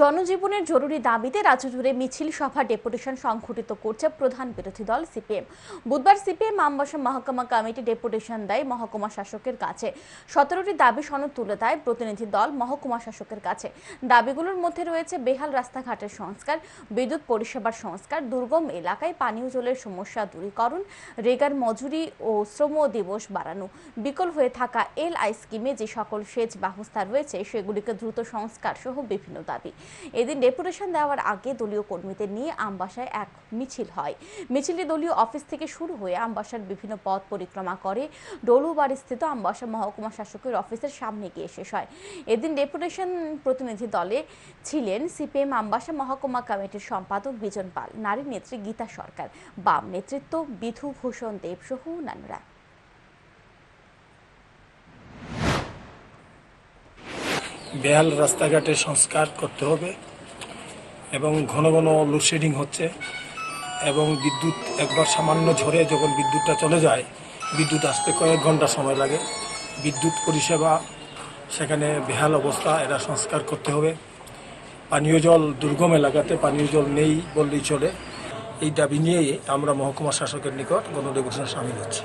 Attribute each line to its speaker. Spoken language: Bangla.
Speaker 1: জনজীবনের জরুরি দাবিতে রাজ্য জুড়ে মিছিল সভা ডেপুটেশন সংঘটিত করছে প্রধান বিরোধী দল সিপিএম। বুধবার সিপিএম আমবাসা মহকুমা কমিটি ডেপুটেশন দেয় মহকুমা শাসকের কাছে। সতেরোটি দাবি সনদ তুলে দেয় প্রতিনিধি দল মহকুমা শাসকের কাছে। দাবিগুলোর মধ্যে রয়েছে বেহাল রাস্তাঘাটের সংস্কার, বিদ্যুৎ পরিষেবার সংস্কার, দুর্গম এলাকায় পানীয় জলের সমস্যা দূরীকরণ, রেগার মজুরি ও শ্রম দিবস বাড়ানো, বিকল হয়ে থাকা এল আই স্কিমে যে সকল সেচ ব্যবস্থা রয়েছে সেগুলিকে দ্রুত সংস্কার সহ বিভিন্ন দাবি। এদিন ডেপুটেশন দেওয়ার আগে দলীয় কর্মীদের নিয়ে আমবাসায় এক মিছিল হয়। মিছিলটি দলীয় অফিস থেকে শুরু হয়ে আমবাসার বিভিন্ন পথ পরিক্রমা করে। ডলুবাড়ি স্থিত আমবাসা মহকুমা শাসকের অফিসের সামনে গিয়ে শেষ হয়। এদিন ডেপুটেশন প্রতিনিধি দলে ছিলেন সিপিএম আমবাসা মহকুমা কমিটির সম্পাদক বিজন পাল, নারী নেত্রী গীতা সরকার, বাম নেতৃত্ব বিধু ভূষণ দেব সহ অন্যান্যরা।
Speaker 2: বেহাল রাস্তাঘাটে সংস্কার করতে হবে এবং ঘন ঘন লোডশেডিং হচ্ছে এবং বিদ্যুৎ একবার সামান্য ঝরে যখন বিদ্যুৎটা চলে যায়, বিদ্যুৎ আসতে কয়েক ঘণ্টা সময় লাগে। বিদ্যুৎ পরিষেবা সেখানে বেহাল অবস্থা, এরা সংস্কার করতে হবে। পানীয় জল দুর্গম এলাকাতে পানীয় জল নেই বললেই চলে। এই দাবি নিয়েই আমরা মহকুমা শাসকের নিকট গণডেপুটেশন সামিল হচ্ছি।